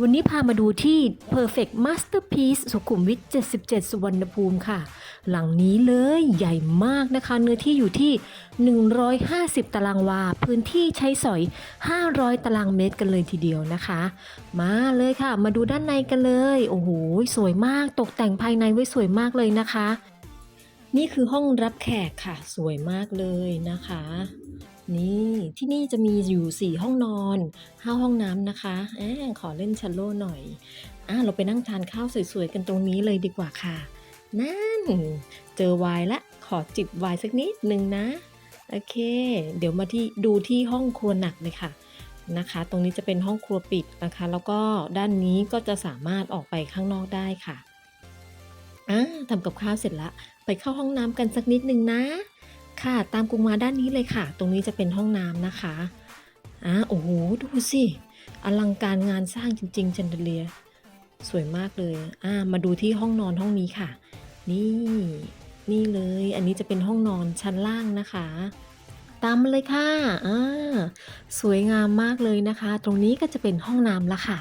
วันนี้พามาดูที่ Perfect Masterpiece สุขุมวิท 77 สุวรรณภูมิค่ะ หลังนี้เลยใหญ่มากนะคะ เนื้อที่อยู่ที่ 150 ตารางวา พื้นที่ใช้สอย 500 ตารางเมตรกันเลยทีเดียวนะคะ มาเลยค่ะ มาดูด้านในกันเลย โอ้โห สวยมากตกแต่งภายในไว้สวยมากเลยนะคะ นี่คือห้องรับแขกค่ะ สวยมากเลยนะคะ นี่ที่นี่จะมีอยู่ 4 ห้องนอน5ห้องน้ำนะคะแอขอเล่นชัลโล่หน่อยอะเราไปนั่งทานข้าวสวยๆกันตรงนี้เลยดีกว่าค่ะ นั่น เจอวน์ละ ขอจิบวน์สักนิดนึงนะ โอเค เดี๋ยวมาที่ดูที่ห้องครัวหนักเลยค่ะนะคะ ตรงนี้จะเป็นห้องครัวปิดนะคะ แล้วก็ด้านนี้ก็จะสามารถออกไปข้างนอกได้ค่ะอ่าทำกับข้าวเสร็จละ ไปเข้าห้องน้ำกันสักนิดนึงนะ ค่ะ ตามกุงมาด้านนี้เลยค่ะ ตรงนี้จะเป็นห้องน้ำนะคะอ่าโอ้โห ดูสิ อลังการงานสร้างจริงๆจันเดเลีย สวยมากเลย อ่า มาดูที่ห้องนอนห้องนี้ค่ะ นี่ นี่เลย อันนี้จะเป็นห้องนอนชั้นล่างนะคะ ตามมาเลยค่ะ อ่า สวยงามมากเลยนะคะ ตรงนี้ก็จะเป็นห้องน้ำละค่ะ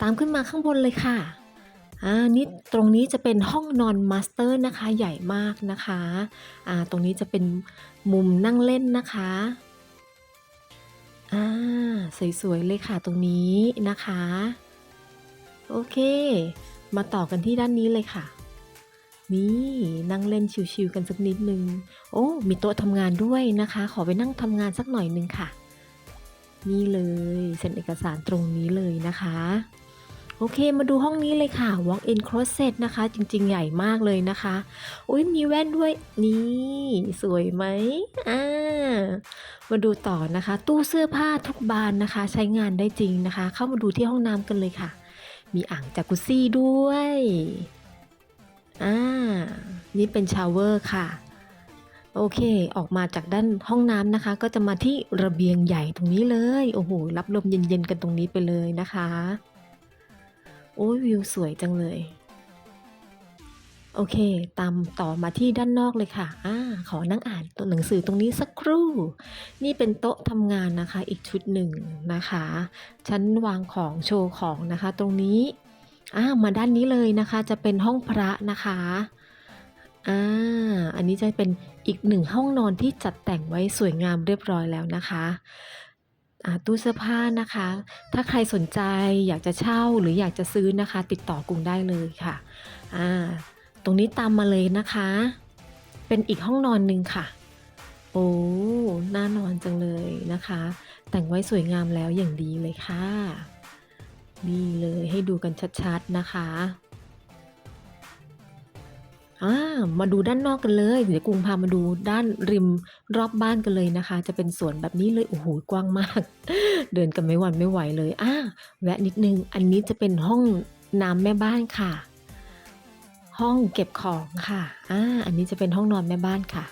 ตามขึ้นมาข้างบนเลยค่ะ อ่านี่ตรงนี้จะเป็นห้องนอนมาสเตอร์นะคะใหญ่มากนะคะอ่าตรงนี้จะเป็นมุมนั่งเล่นนะคะอ่าสวยๆเลยค่ะตรงนี้นะคะ โอเค มาต่อกันที่ด้านนี้เลยค่ะ นี่นั่งเล่นชิวๆกันสักนิดนึง โอ้ มีโต๊ะทำงานด้วยนะคะ ขอไปนั่งทำงานสักหน่อยนึงค่ะ นี่เลยเซ็นเอกสารตรงนี้เลยนะคะ โอเค มาดูห้องนี้เลยค่ะ walk in closet นะคะ จริง ๆ ใหญ่มากเลยนะคะอุ้ยมีแว่นด้วย นี่ สวยไหมอ่ามาดูต่อนะคะ ตู้เสื้อผ้าทุกบานนะคะ ใช้งานได้จริงนะคะ เข้ามาดูที่ห้องน้ำกันเลยค่ะ มีอ่างจากุซซี่ด้วยอ่านี่เป็นชาวเวอร์ค่ะโอเค ออกมาจากด้านห้องน้ำนะคะ ก็จะมาที่ระเบียงใหญ่ตรงนี้เลย โอ้โห รับลมเย็นๆกันตรงนี้ไปเลยนะคะ โอ้ยวิวสวยจังเลย โอเค ตามต่อมาที่ด้านนอกเลยค่ะอ่าขอนั่งอ่านตัวหนังสือตรงนี้สักครู่ นี่เป็นโต๊ะทำงานนะคะ อีกชุดหนึ่งนะคะ ชั้นวางของโชว์ของนะคะ ตรงนี้อ่ามาด้านนี้เลยนะคะ จะเป็นห้องพระนะคะอ่าอันนี้จะเป็นอีกหนึ่งห้องนอนที่จัดแต่งไว้สวยงามเรียบร้อยแล้วนะคะ ตู้เสื้อผ้านะคะ ถ้าใครสนใจอยากจะเช่าหรืออยากจะซื้อนะคะ ติดต่อกรุงได้เลยค่ะอ่าตรงนี้ตามมาเลยนะคะ เป็นอีกห้องนอนหนึ่งค่ะ โอ้น่านอนจังเลยนะคะ แต่งไว้สวยงามแล้วอย่างดีเลยค่ะ นี่เลยให้ดูกันชัดๆนะคะ อ่ามาดูด้านนอกกันเลย เดี๋ยวกรุงพามาดูด้านริมรอบบ้านกันเลยนะคะ จะเป็นสวนแบบนี้เลยโอ้โหกว้างมาก เดินกันไม่หวันไม่ไหวเลยอ่าแวะนิดนึง อันนี้จะเป็นห้องน้ำแม่บ้านค่ะ ห้องเก็บของค่ะอ่าอันนี้จะเป็นห้องนอนแม่บ้านค่ะ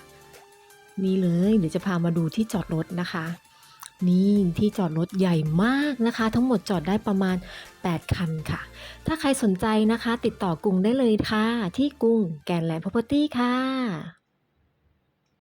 นี่เลย เดี๋ยวจะพามาดูที่จอดรถนะคะ นี่ที่จอดรถใหญ่มากนะคะ ทั้งหมดจอดได้ประมาณ 8 คันค่ะ ถ้าใครสนใจนะคะ ติดต่อกรุงได้เลยค่ะ ที่กรุงแกนแลนด์พ r o p e r t y ค่ะ